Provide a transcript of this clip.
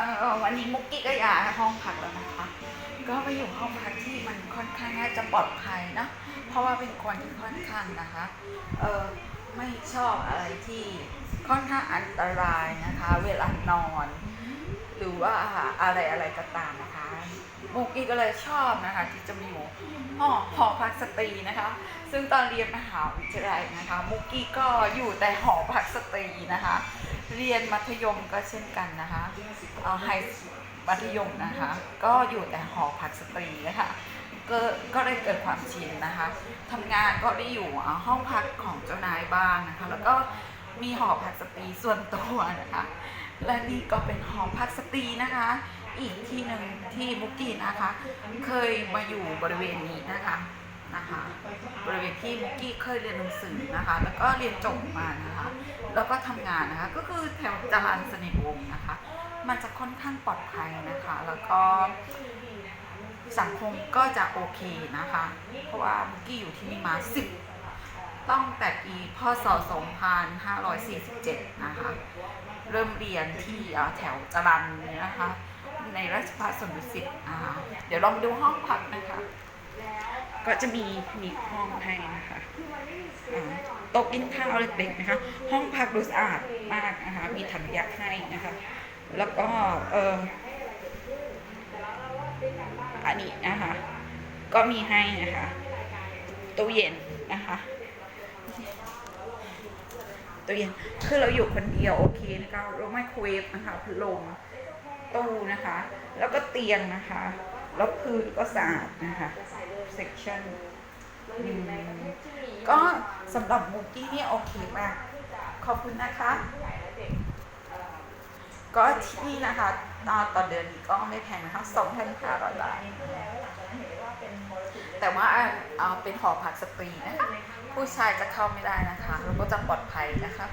อวันนี้มุกกี้ก็ย้ายห้องพักแล้วนะคะ ก็ไปอยู่ห้องพักที่มันค่อนข้างน่าจะปลอดภัยนะเพราะว่าเป็นคนที่ค่อนข้างนะคะเออไม่ชอบอะไรที่ค่อนข้างอันตรายนะคะ เวลานอน หรือว่าอะไรอะไรก็ตามนะคะมุกกี้ก็เลยชอบนะคะ ที่จะมาอยู่ห้องหอพักสตรีนะคะ ซึ่งตอนเรียนมหาวิทยาลัยนะคะ มุกกี้ก็อยู่แต่หอพักสตรีนะคะ เรียนมัธยมก็เช่นกันนะคะเอ่อไฮมัธยมนะคะ ก็อยู่แต่หอพักสตรีนะคะก็ก็ได้เกิดความชินนะคะทำงานก็ได้อยู่ห้องพักของเจ้านายบ้างนะคะ แล้วก็มีหอพักสตรีส่วนตัวนะคะ และนี่ก็เป็นหอพักสตรีนะคะ อีกที่หนึ่งที่มุกกี้นะคะ เคยมาอยู่บริเวณนี้นะคะ นะคะบริเวณที่มุกกี้เคยเรียนหนังสือนะคะ แล้วก็เรียนจบมานะคะ แล้วก็ทำงานนะคะ ก็คือแถวจรัญสนิทวงศ์นะคะ มันจะค่อนข้างปลอดภัยนะคะ แล้วก็สังคมก็จะโอเคนะคะ เพราะว่ามุกกี้อยู่ที่นี่มา10ต้องแต่ปีพศ 2547 นะคะ เริ่มเรียนที่เอ่อแถวจรัญเนี่ยนะคะ ในราชภัฏสวนดุสิตนะคะ เดี๋ยวลองดูห้องพักนะคะ ก็จะมีมีห้องให้นะคะอ่าโต๊ะกินข้าวเล็กๆนะคะ ห้องพักดูสะอาดมากนะคะ มีถังขยะให้นะคะ แล้วก็เอออันนี้นะคะ ก็มีให้นะคะตู้เย็นนะคะตู้เย็นคือเราอยู่คนเดียวโอเคนะคะเราไม่โครเวฟนะคะพัดลมตู้นะคะ แล้วก็เตียงนะคะ แล้วพื้นก็สะอาดนะคะ section อืมก็สำหรับมุกกี้เนี่ยโอเคมาก ขอบคุณนะคะ ก็ที่นี่นะคะตอนต่อเดือนนี้ก็ไม่แพงนะคะสองพันห้าร้อยบาทแต่ว่าเอาเป็นหอพักสตรีนะคะผู้ชายจะเข้าไม่ได้นะคะ แล้วก็จะปลอดภัยนะคะ